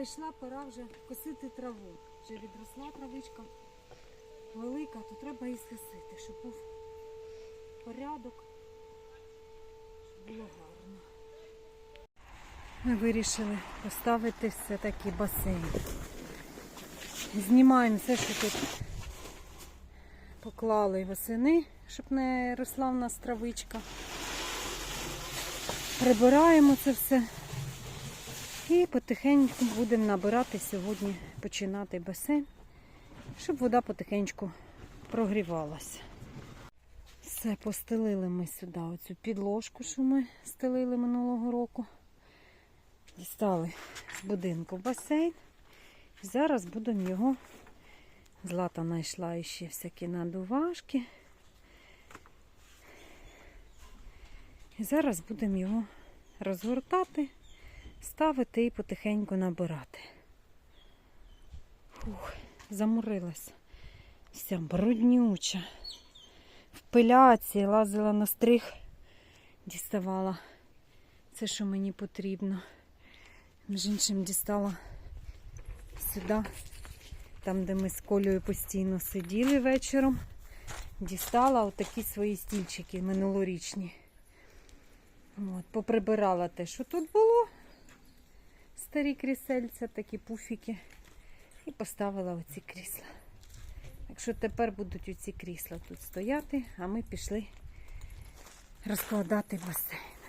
прийшла пора вже косити траву. Вже відросла травичка велика, то треба її скосити, щоб був порядок, щоб було гарно. Ми вирішили поставити все-таки басейн. Знімаємо все, що тут поклали восени, щоб не росла в нас травичка. Прибираємо це все. І потихеньку будемо набирати сьогодні, починати басейн, щоб вода потихеньку прогрівалася. Все, постелили ми сюди оцю підложку, що ми стелили минулого року. Дістали з будинку басейн. Зараз будемо його. Злата знайшла ще всякі надувашки. І зараз будемо його розгортати, ставити і потихеньку набирати. Фух, замурилася. Вся бруднюча. В пиляці лазила на стриг, діставала це, що мені потрібно. Між іншим дістала сюди, там, де ми з Колею постійно сиділи вечором. Дістала отакі свої стільчики минулорічні. От, поприбирала те, що тут було. Старі крісельця, такі пуфіки. І поставила оці крісла. Так що тепер будуть оці крісла тут стояти, а ми пішли розкладати басейн.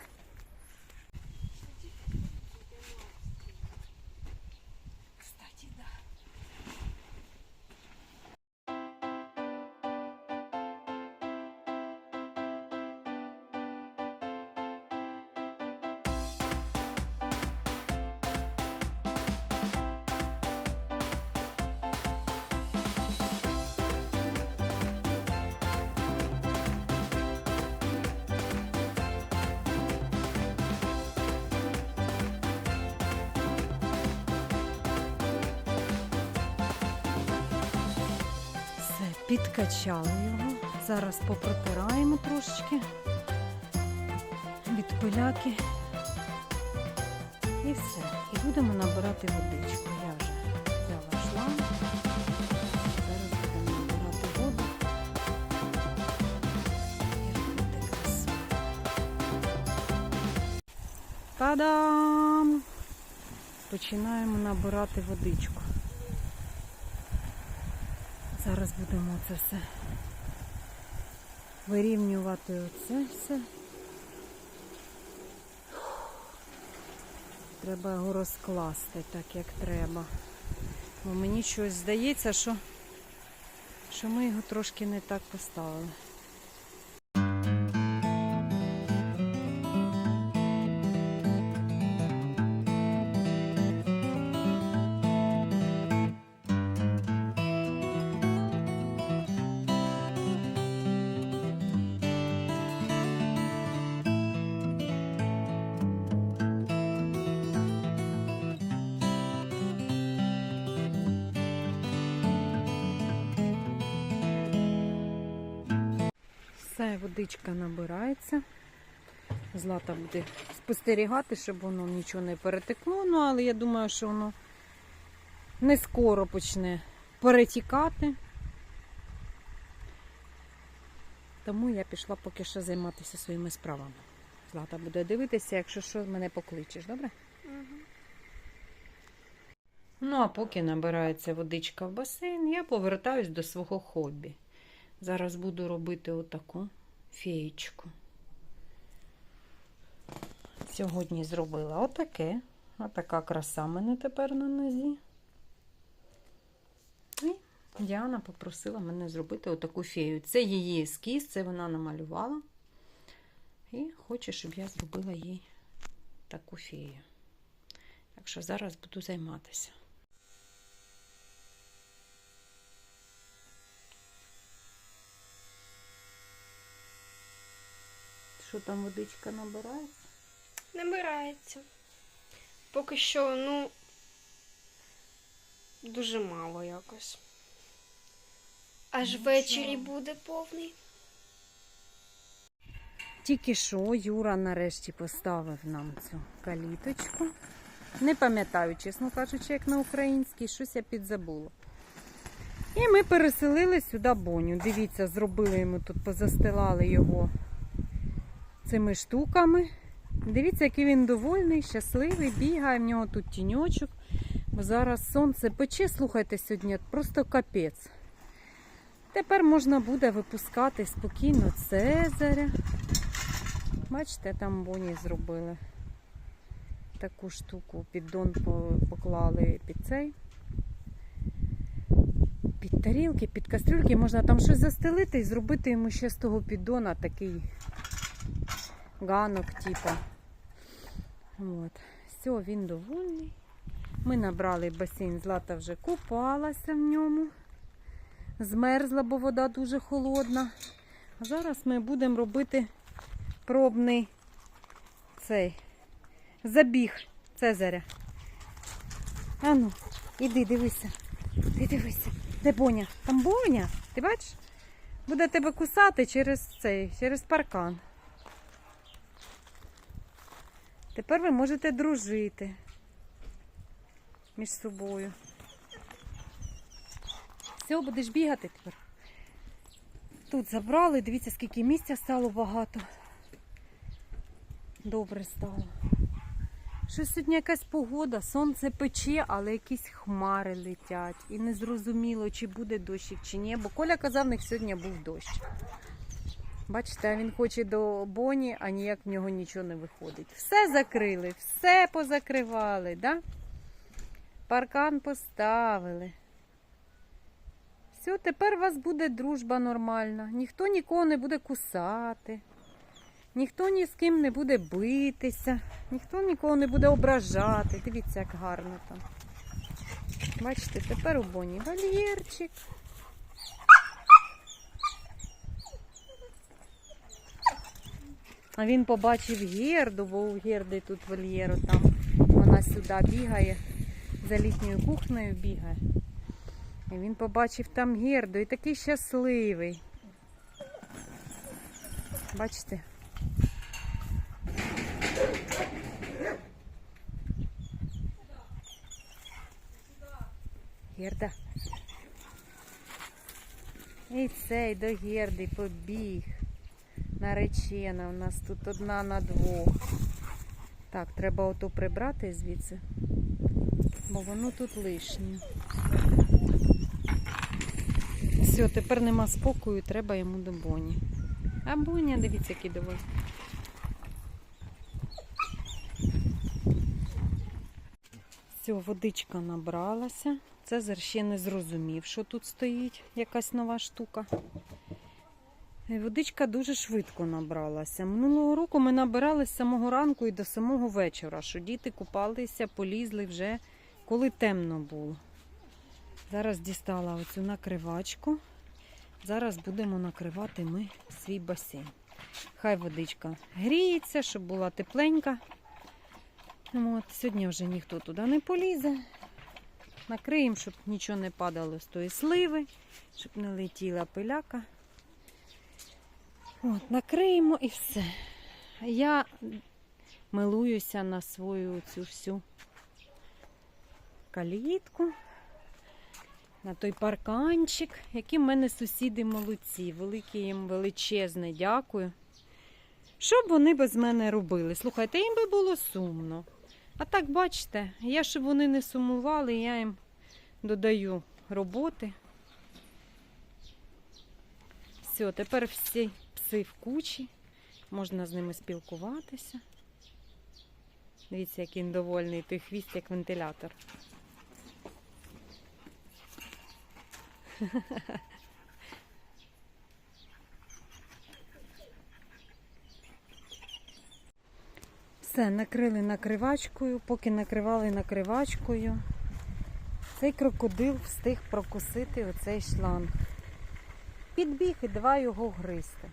Підкачали його. Зараз поприпираємо трошечки від пиляки. І все. І будемо набирати водичку. Я вже взяла шланг. Зараз будемо набирати воду. І робити. Та-дам! Починаємо набирати водичку. Зараз будемо це все вирівнювати оце все. Треба його розкласти так, як треба. Бо мені щось здається, що, що ми його трошки не так поставили. Все, водичка набирається. Злата буде спостерігати, щоб воно нічого не перетекло. Ну, але я думаю, що воно не скоро почне перетікати. Тому я пішла поки що займатися своїми справами. Злата буде дивитися, якщо що, мене покличеш, добре? Ну, а поки набирається водичка в басейн, я повертаюсь до свого хобі. Зараз буду робити отаку феєчку. Сьогодні зробила отаке. Отака краса мене тепер на нозі. І Діана попросила мене зробити отаку фею. Це її ескіз, це вона намалювала. І хоче, щоб я зробила їй таку фею. Так що зараз буду займатися. Що там водичка набирається? Набирається. Поки що, ну, дуже мало якось. Аж Ну, ввечері буде повний. Тільки що Юра нарешті поставив нам цю каліточку. Не пам'ятаю, чесно кажучи, як на українській, щось я підзабула. І ми переселили сюди боню. Дивіться, зробили йому тут, позастилали його цими штуками. Дивіться, який він довольний, щасливий, бігає, в нього тут тіньочок. Зараз сонце пече, слухайте, сьогодні просто капець. Тепер можна буде випускати спокійно Цезаря. Бачите, там боні зробили таку штуку, піддон поклали під цей. Під тарілки, під кастрюльки можна там щось застелити і зробити йому ще з того піддона такий ганок, типа. От. Все, він довольний. Ми набрали басейн, Злата вже купалася в ньому. Змерзла, бо вода дуже холодна. А зараз ми будемо робити пробний цей забіг Цезаря. Ану, іди, дивися. Ти дивися. Де Боня? Там Боня? Ти бачиш? Буде тебе кусати через цей, через паркан. Тепер ви можете дружити між собою. Все, будеш бігати тепер. Тут забрали, дивіться, скільки місця стало багато. Добре стало. Що сьогодні якась погода, сонце пече, але якісь хмари летять. І не зрозуміло, чи буде дощик, чи ні. Бо Коля казав, в них сьогодні був дощ. Бачите, він хоче до Боні, а ніяк в нього нічого не виходить. Все закрили, все позакривали, да? паркан поставили. Все, тепер у вас буде дружба нормальна. Ніхто нікого не буде кусати. Ніхто ні з ким не буде битися, ніхто нікого не буде ображати. Дивіться, як гарно там. Бачите, тепер у Боні вольєрчик. А він побачив герду, бо у герди тут вольєру там. Вона сюди бігає, за літньою кухнею бігає. І він побачив там герду і такий щасливий. Бачите? Герда. І цей до Герди побіг. Наречена. У нас тут одна на двох. Так, треба ото прибрати звідси, бо воно тут лишнє. Все, тепер нема спокою, треба йому до Боні. А Боня, дивіться, який доволі. Все, водичка набралася. Цезар ще не зрозумів, що тут стоїть якась нова штука. І Водичка дуже швидко набралася. Минулого року ми набирали з самого ранку і до самого вечора, що діти купалися, полізли вже коли темно було. Зараз дістала оцю накривачку. Зараз будемо накривати ми свій басейн. Хай водичка гріється, щоб була тепленька. Ну, От, сьогодні вже ніхто туди не полізе. Накриємо, щоб нічого не падало з тої сливи, щоб не летіла пиляка. От, накриємо і все. Я милуюся на свою цю всю калітку, на той парканчик, які в мене сусіди молодці. Велике їм величезне дякую. Що б вони без мене робили? Слухайте, їм би було сумно. А так, бачите, я щоб вони не сумували, я їм додаю роботи. Все, тепер всі пси в кучі, можна з ними спілкуватися. Дивіться, який він довольний, той хвіст, як вентилятор. Все, накрили накривачкою, поки накривали накривачкою. Цей крокодил встиг прокусити оцей шланг. Підбіг і давай його гризти.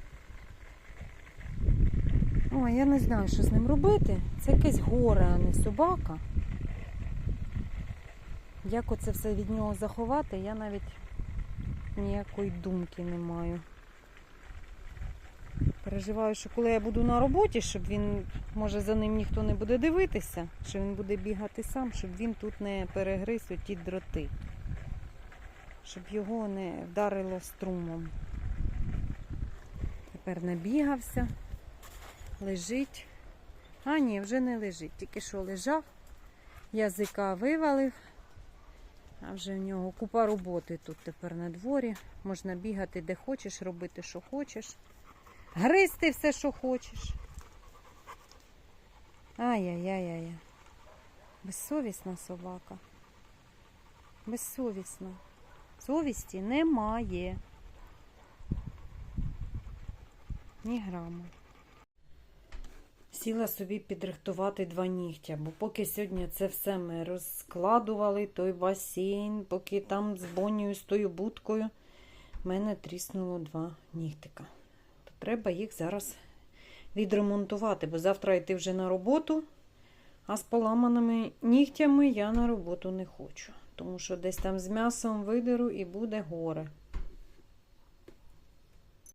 Ой, я не знаю, що з ним робити. Це якесь горе, а не собака. Як оце все від нього заховати, я навіть ніякої думки не маю. Переживаю, що коли я буду на роботі, щоб він, може, за ним ніхто не буде дивитися, що він буде бігати сам, щоб він тут не перегриз оті дроти. Щоб його не вдарило струмом. Тепер набігався, лежить. А, ні, вже не лежить, тільки що лежав, язика вивалив, а вже в нього купа роботи тут тепер на дворі. Можна бігати де хочеш, робити, що хочеш. Гризти все, що хочеш. Ай-яй-яй-яй. Безсовісна собака. Безсовісна. Совісті немає. Ні граму. Сіла собі підрихтувати два нігтя, бо поки сьогодні це все ми розкладували, той басейн, поки там з Бонією з тою будкою, в мене тріснуло два нігтика. То треба їх зараз відремонтувати, бо завтра йти вже на роботу, а з поламаними нігтями я на роботу не хочу. Тому що десь там з м'ясом видеру і буде горе.